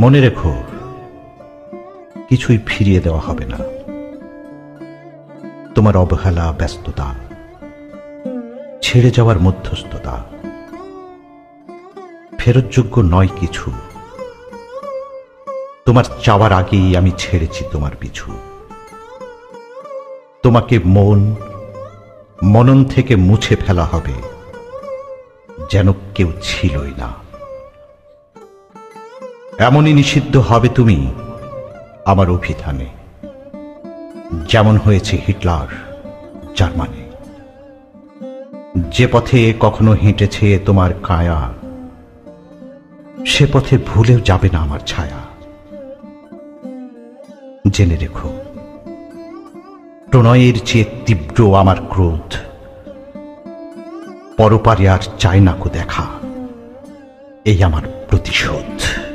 মনে রেখো, কিছুই ফিরিয়ে দেওয়া হবে না। তোমার অবহেলা, ব্যস্ততা, ছেড়ে যাওয়ার মধ্যস্থতা, ফেরতযোগ্য নয় কিছু। তোমার চাওয়ার আগেই আমি ছেড়েছি তোমার পিছু। তোমাকে মন মনন থেকে মুছে ফেলা হবে, যেন কেউ ছিলই না। এমনই নিষিদ্ধ হবে তুমি আমার অভিধানে, যেমন হয়েছে হিটলার জার্মানি। যে পথে কখনো হেঁটেছে তোমার কায়া, সে পথে ভুলেও যাবে না আমার ছায়া। জেনে রেখো প্রণয়ের চেয়ে তীব্র আমার ক্রোধ। পরপারে আর চায় না কো দেখা। এই আমার প্রতিশোধ।